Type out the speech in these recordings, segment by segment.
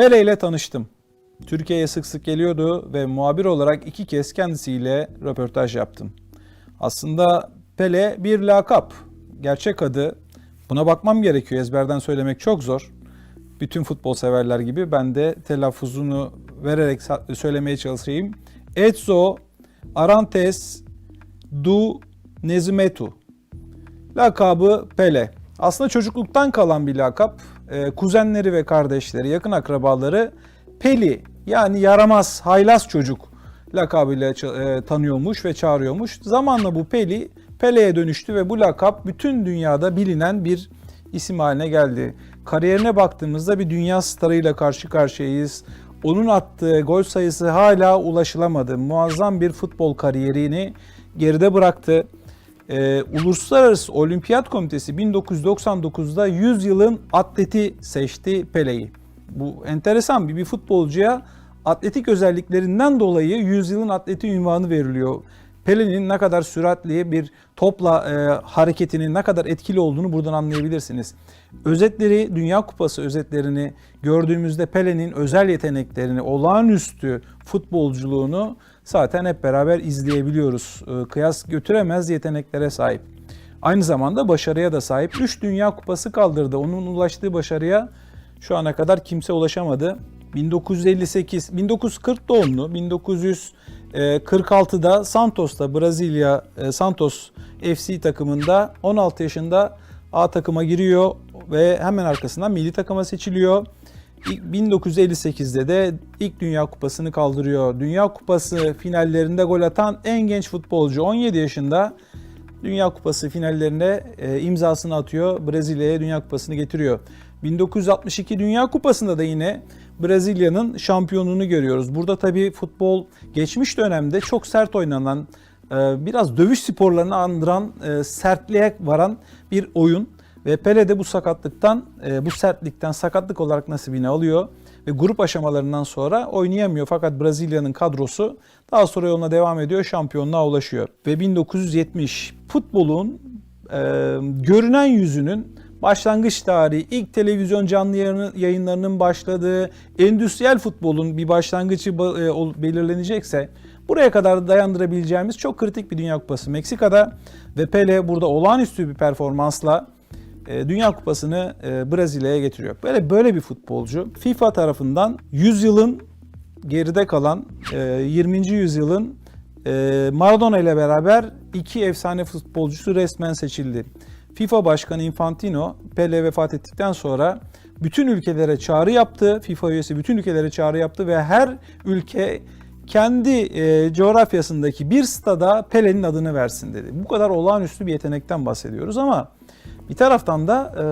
Pele ile tanıştım. Türkiye'ye sık sık geliyordu ve muhabir olarak iki kez kendisiyle röportaj yaptım. Aslında Pele bir lakap. Gerçek adı buna bakmam gerekiyor. Ezberden söylemek çok zor. Bütün futbol severler gibi ben de telaffuzunu vererek söylemeye çalışayım. Etso Arantes Du Nezimetu. Lakabı Pele. Aslında çocukluktan kalan bir lakap. Ee, kuzenleri ve kardeşleri, yakın akrabaları Peli yani yaramaz, haylaz çocuk lakabıyla e, tanıyormuş ve çağırıyormuş. Zamanla bu Peli Pele'ye dönüştü ve bu lakap bütün dünyada bilinen bir isim haline geldi. Kariyerine baktığımızda bir dünya starıyla karşı karşıyayız. Onun attığı gol sayısı hala ulaşılamadı. Muazzam bir futbol kariyerini geride bıraktı. Ee, Uluslararası Olimpiyat Komitesi 1999'da 100 yılın atleti seçti Pele'yi. Bu enteresan bir, bir futbolcuya atletik özelliklerinden dolayı 100 yılın atleti ünvanı veriliyor. Pele'nin ne kadar süratli bir topla e, hareketinin ne kadar etkili olduğunu buradan anlayabilirsiniz. Özetleri, Dünya Kupası özetlerini gördüğümüzde Pele'nin özel yeteneklerini, olağanüstü futbolculuğunu zaten hep beraber izleyebiliyoruz. E, Kıyas götüremez yeteneklere sahip. Aynı zamanda başarıya da sahip. 3 Dünya Kupası kaldırdı. Onun ulaştığı başarıya şu ana kadar kimse ulaşamadı. 1958, 1940 doğumlu, 1946'da Santos'ta Brezilya e, Santos FC takımında 16 yaşında A takıma giriyor ve hemen arkasından milli takıma seçiliyor. İlk 1958'de de ilk Dünya Kupası'nı kaldırıyor. Dünya Kupası finallerinde gol atan en genç futbolcu 17 yaşında Dünya Kupası finallerinde e, imzasını atıyor. Brezilya'ya Dünya Kupası'nı getiriyor. 1962 Dünya Kupası'nda da yine Brezilya'nın şampiyonluğunu görüyoruz. Burada tabii futbol geçmiş dönemde çok sert oynanan, biraz dövüş sporlarını andıran, e, sertliğe varan bir oyun. Ve Pele de bu sakatlıktan, e, bu sertlikten sakatlık olarak nasibini alıyor. Ve grup aşamalarından sonra oynayamıyor. Fakat Brezilya'nın kadrosu daha sonra yoluna devam ediyor, şampiyonluğa ulaşıyor. Ve 1970 futbolun e, görünen yüzünün başlangıç tarihi, ilk televizyon canlı yayınlarının başladığı, endüstriyel futbolun bir başlangıcı e, belirlenecekse buraya kadar dayandırabileceğimiz çok kritik bir Dünya Kupası Meksika'da ve Pele burada olağanüstü bir performansla e, Dünya Kupası'nı e, Brezilya'ya getiriyor. Böyle böyle bir futbolcu FIFA tarafından 100 yılın geride kalan e, 20. yüzyılın e, Maradona ile beraber iki efsane futbolcusu resmen seçildi. FIFA Başkanı Infantino Pele vefat ettikten sonra bütün ülkelere çağrı yaptı. FIFA üyesi bütün ülkelere çağrı yaptı ve her ülke kendi e, coğrafyasındaki bir stada Pele'nin adını versin dedi. Bu kadar olağanüstü bir yetenekten bahsediyoruz ama bir taraftan da e,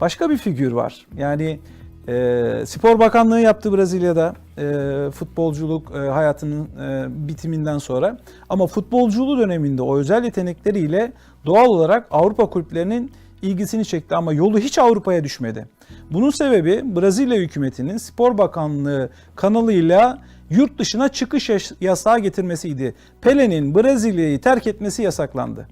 başka bir figür var. Yani e, Spor Bakanlığı yaptı Brezilya'da e, futbolculuk e, hayatının e, bitiminden sonra. Ama futbolculuğu döneminde o özel yetenekleriyle doğal olarak Avrupa kulüplerinin ilgisini çekti ama yolu hiç Avrupa'ya düşmedi. Bunun sebebi Brezilya hükümetinin Spor Bakanlığı kanalıyla yurt dışına çıkış yasağı getirmesiydi. Pele'nin Brezilya'yı terk etmesi yasaklandı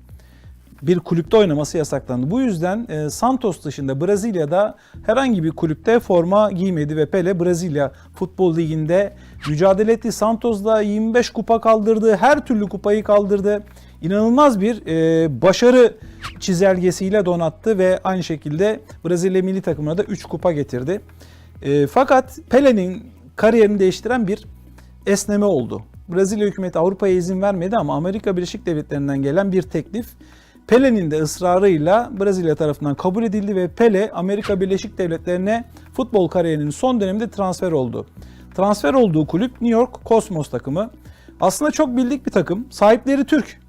bir kulüpte oynaması yasaklandı. Bu yüzden e, Santos dışında Brezilya'da herhangi bir kulüpte forma giymedi ve Pele Brezilya Futbol Ligi'nde mücadele etti. Santos'da 25 kupa kaldırdı, her türlü kupayı kaldırdı. İnanılmaz bir e, başarı çizelgesiyle donattı ve aynı şekilde Brezilya milli takımına da 3 kupa getirdi. E, fakat Pele'nin kariyerini değiştiren bir esneme oldu. Brezilya hükümeti Avrupa'ya izin vermedi ama Amerika Birleşik Devletleri'nden gelen bir teklif Pele'nin de ısrarıyla Brezilya tarafından kabul edildi ve Pele Amerika Birleşik Devletleri'ne futbol kariyerinin son döneminde transfer oldu. Transfer olduğu kulüp New York Cosmos takımı. Aslında çok bildik bir takım. Sahipleri Türk.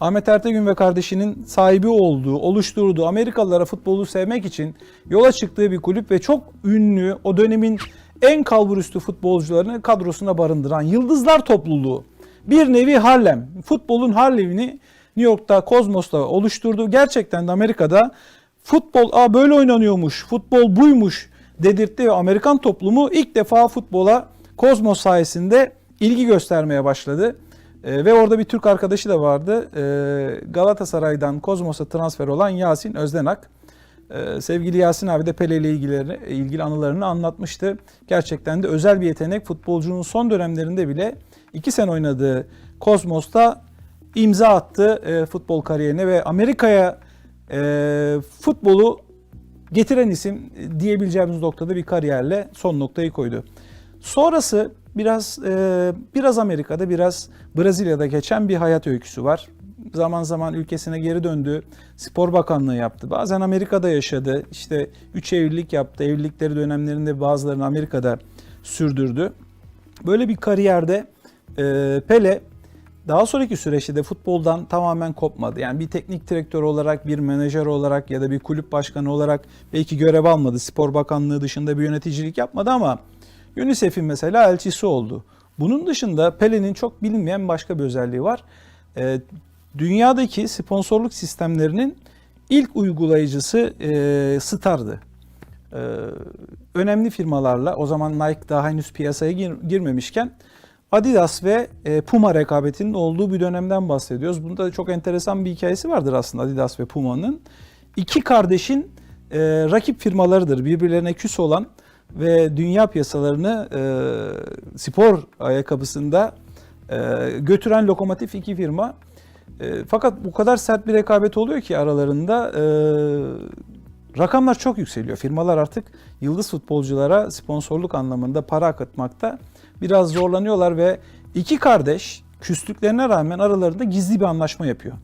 Ahmet Ertegün ve kardeşinin sahibi olduğu, oluşturduğu Amerikalılara futbolu sevmek için yola çıktığı bir kulüp ve çok ünlü o dönemin en kalburüstü futbolcularını kadrosuna barındıran Yıldızlar topluluğu. Bir nevi Harlem. Futbolun Harlem'ini New York'ta, Kozmos'ta oluşturdu. Gerçekten de Amerika'da futbol Aa, böyle oynanıyormuş, futbol buymuş dedirtti ve Amerikan toplumu ilk defa futbola Kozmos sayesinde ilgi göstermeye başladı. Ee, ve orada bir Türk arkadaşı da vardı. Ee, Galatasaray'dan Kozmos'a transfer olan Yasin Özdenak. Ee, sevgili Yasin abi de Pele ile ilgili, ilgili anılarını anlatmıştı. Gerçekten de özel bir yetenek. Futbolcunun son dönemlerinde bile 2 sene oynadığı Kozmos'ta imza attı e, futbol kariyerine ve Amerika'ya e, futbolu getiren isim diyebileceğimiz noktada bir kariyerle son noktayı koydu. Sonrası biraz e, biraz Amerika'da biraz Brezilya'da geçen bir hayat öyküsü var. Zaman zaman ülkesine geri döndü. Spor Bakanlığı yaptı. Bazen Amerika'da yaşadı. İşte 3 evlilik yaptı. Evlilikleri dönemlerinde bazılarını Amerika'da sürdürdü. Böyle bir kariyerde e, Pele daha sonraki süreçte de futboldan tamamen kopmadı. Yani bir teknik direktör olarak, bir menajer olarak ya da bir kulüp başkanı olarak belki görev almadı. Spor Bakanlığı dışında bir yöneticilik yapmadı ama UNICEF'in mesela elçisi oldu. Bunun dışında Pele'nin çok bilinmeyen başka bir özelliği var. Ee, dünyadaki sponsorluk sistemlerinin ilk uygulayıcısı e, Star'dı. Ee, önemli firmalarla o zaman Nike daha henüz piyasaya gir- girmemişken Adidas ve e, Puma rekabetinin olduğu bir dönemden bahsediyoruz. Bunda çok enteresan bir hikayesi vardır aslında Adidas ve Puma'nın. İki kardeşin e, rakip firmalarıdır. Birbirlerine küs olan ve dünya piyasalarını e, spor ayakkabısında e, götüren lokomotif iki firma. E, fakat bu kadar sert bir rekabet oluyor ki aralarında e, rakamlar çok yükseliyor. Firmalar artık yıldız futbolculara sponsorluk anlamında para akıtmakta biraz zorlanıyorlar ve iki kardeş küslüklerine rağmen aralarında gizli bir anlaşma yapıyor.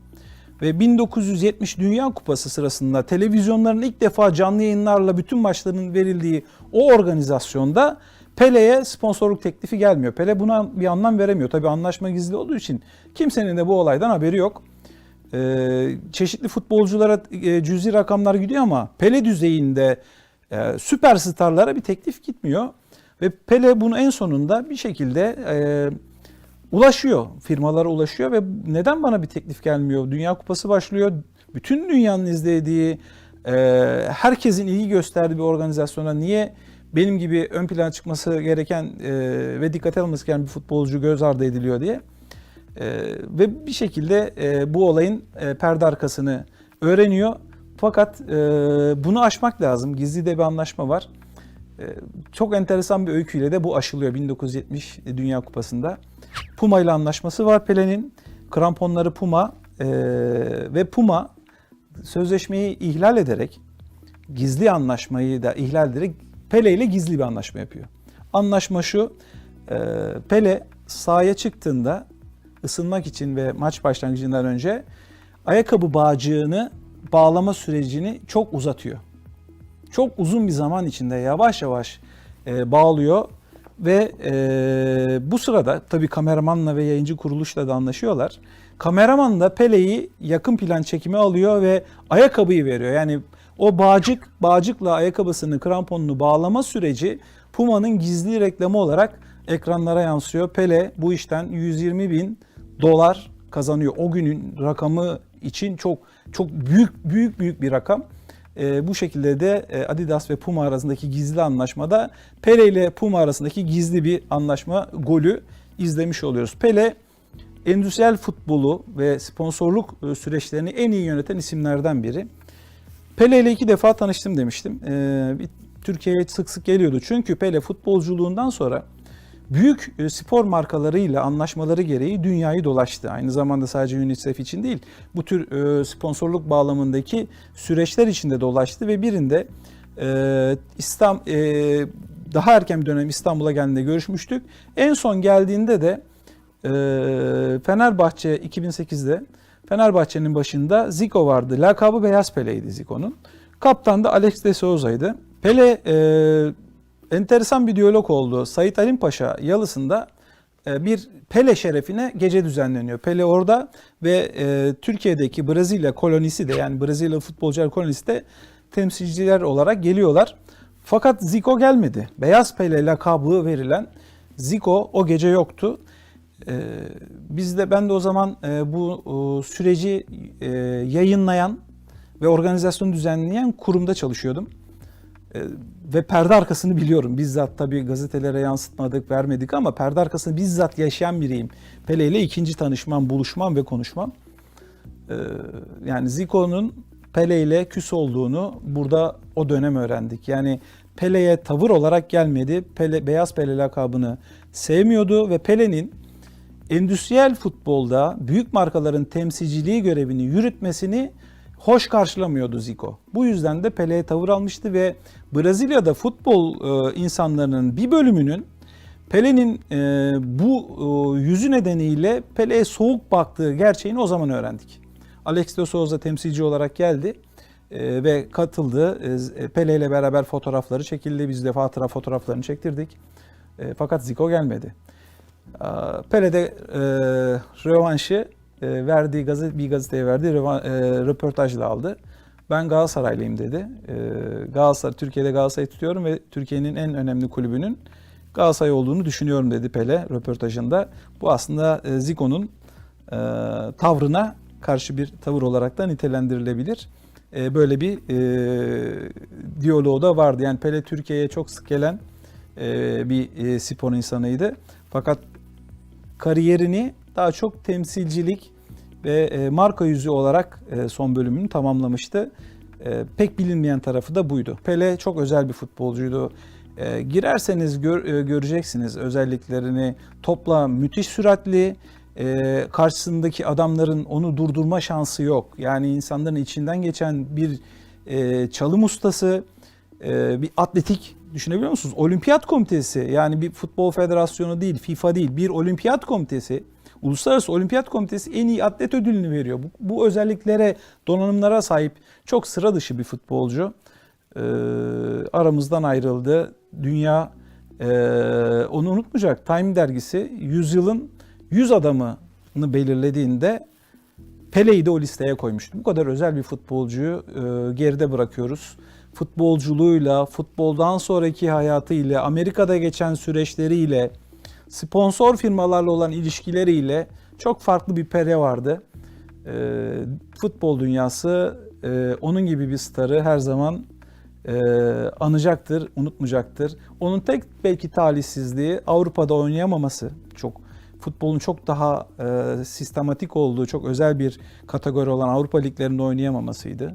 Ve 1970 Dünya Kupası sırasında televizyonların ilk defa canlı yayınlarla bütün maçların verildiği o organizasyonda Pele'ye sponsorluk teklifi gelmiyor. Pele buna bir anlam veremiyor. Tabii anlaşma gizli olduğu için kimsenin de bu olaydan haberi yok. Ee, çeşitli futbolculara e, cüzi rakamlar gidiyor ama Pele düzeyinde e, süperstarlara bir teklif gitmiyor. Ve Pele bunu en sonunda bir şekilde e, ulaşıyor, firmalara ulaşıyor ve neden bana bir teklif gelmiyor? Dünya Kupası başlıyor. Bütün dünyanın izlediği, e, herkesin ilgi gösterdiği bir organizasyona niye benim gibi ön plana çıkması gereken e, ve dikkate alınması gereken bir futbolcu göz ardı ediliyor diye. E, ve bir şekilde e, bu olayın e, perde arkasını öğreniyor. Fakat e, bunu aşmak lazım. Gizli de bir anlaşma var. E, çok enteresan bir öyküyle de bu aşılıyor 1970 Dünya Kupası'nda. Puma ile anlaşması var Pele'nin. Kramponları Puma e, ve Puma sözleşmeyi ihlal ederek gizli anlaşmayı da ihlal ederek Pele ile gizli bir anlaşma yapıyor. Anlaşma şu, e, Pele sahaya çıktığında ısınmak için ve maç başlangıcından önce ayakkabı bağcığını bağlama sürecini çok uzatıyor. Çok uzun bir zaman içinde yavaş yavaş e, bağlıyor ve e, bu sırada tabii kameramanla ve yayıncı kuruluşla da anlaşıyorlar. Kameraman da Pele'yi yakın plan çekimi alıyor ve ayakkabıyı veriyor. Yani o bağcık, bağcıkla ayakkabısını, kramponunu bağlama süreci Puma'nın gizli reklamı olarak ekranlara yansıyor. Pele bu işten 120 bin dolar kazanıyor. O günün rakamı için çok çok büyük büyük büyük bir rakam. E, bu şekilde de e, Adidas ve Puma arasındaki gizli anlaşmada Pele ile Puma arasındaki gizli bir anlaşma golü izlemiş oluyoruz. Pele endüstriyel futbolu ve sponsorluk e, süreçlerini en iyi yöneten isimlerden biri. Pele ile iki defa tanıştım demiştim. E, bir Türkiye'ye sık sık geliyordu. Çünkü Pele futbolculuğundan sonra büyük e, spor markalarıyla anlaşmaları gereği dünyayı dolaştı. Aynı zamanda sadece UNICEF için değil, bu tür e, sponsorluk bağlamındaki süreçler içinde dolaştı ve birinde e, İslam e, daha erken bir dönem İstanbul'a geldiğinde görüşmüştük. En son geldiğinde de e, Fenerbahçe 2008'de Fenerbahçe'nin başında Zico vardı. Lakabı Beyaz Pele'ydi Zico'nun. Kaptan da Alex de Souza'ydı. Pele e, enteresan bir diyalog oldu. Sait Halim Paşa Yalısı'nda e, bir Pele şerefine gece düzenleniyor. Pele orada ve e, Türkiye'deki Brezilya kolonisi de yani Brezilya futbolcular kolonisi de temsilciler olarak geliyorlar. Fakat Zico gelmedi. Beyaz Pele lakabı verilen Zico o gece yoktu. Ee, biz de ben de o zaman e, bu e, süreci e, yayınlayan ve organizasyonu düzenleyen kurumda çalışıyordum. Ve perde arkasını biliyorum. Bizzat tabii gazetelere yansıtmadık, vermedik ama perde arkasını bizzat yaşayan biriyim. Pele ile ikinci tanışmam, buluşmam ve konuşmam. Yani Zico'nun Pele ile küs olduğunu burada o dönem öğrendik. Yani Pele'ye tavır olarak gelmedi. Pele, Beyaz Pele lakabını sevmiyordu ve Pele'nin endüstriyel futbolda büyük markaların temsilciliği görevini yürütmesini hoş karşılamıyordu Zico. Bu yüzden de Pele'ye tavır almıştı ve Brezilya'da futbol e, insanlarının bir bölümünün Pele'nin e, bu e, yüzü nedeniyle Pele'ye soğuk baktığı gerçeğini o zaman öğrendik. Alex de Souza temsilci olarak geldi ve katıldı. Pele ile beraber fotoğrafları çekildi. Biz de hatıra fotoğraflarını çektirdik. Fakat Zico gelmedi. E, Pele de e, rövanşı e, verdiği gazete, bir gazeteye verdiği röva- e, röportajla aldı. Ben Galatasaraylıyım dedi. E, Galatasaray, Türkiye'de Galatasaray'ı tutuyorum ve Türkiye'nin en önemli kulübünün Galatasaray olduğunu düşünüyorum dedi Pele röportajında. Bu aslında e, Zico'nun e, tavrına karşı bir tavır olarak da nitelendirilebilir. E, böyle bir e, diyaloğu da vardı. Yani Pele Türkiye'ye çok sık gelen e, bir e, spor insanıydı. Fakat kariyerini daha çok temsilcilik ve e, marka yüzü olarak e, son bölümünü tamamlamıştı. E, pek bilinmeyen tarafı da buydu. Pele çok özel bir futbolcuydu. Girerseniz gör- göreceksiniz özelliklerini. Topla müthiş süratli, karşısındaki adamların onu durdurma şansı yok. Yani insanların içinden geçen bir e, çalım ustası, bir atletik düşünebiliyor musunuz? Olimpiyat komitesi yani bir futbol federasyonu değil, FIFA değil, bir olimpiyat komitesi, Uluslararası Olimpiyat Komitesi en iyi atlet ödülünü veriyor. Bu, bu özelliklere, donanımlara sahip çok sıra dışı bir futbolcu. E, aramızdan ayrıldı. Dünya e, onu unutmayacak. Time dergisi yüzyılın 100 adamını belirlediğinde Pele'yi de o listeye koymuştu. Bu kadar özel bir futbolcuyu e, geride bırakıyoruz. Futbolculuğuyla, futboldan sonraki hayatıyla, Amerika'da geçen süreçleriyle, sponsor firmalarla olan ilişkileriyle çok farklı bir Pele vardı. E, futbol dünyası e, onun gibi bir starı her zaman e, anacaktır, unutmayacaktır. Onun tek belki talihsizliği Avrupa'da oynayamaması. Çok futbolun çok daha e, sistematik olduğu, çok özel bir kategori olan Avrupa liglerinde oynayamamasıydı.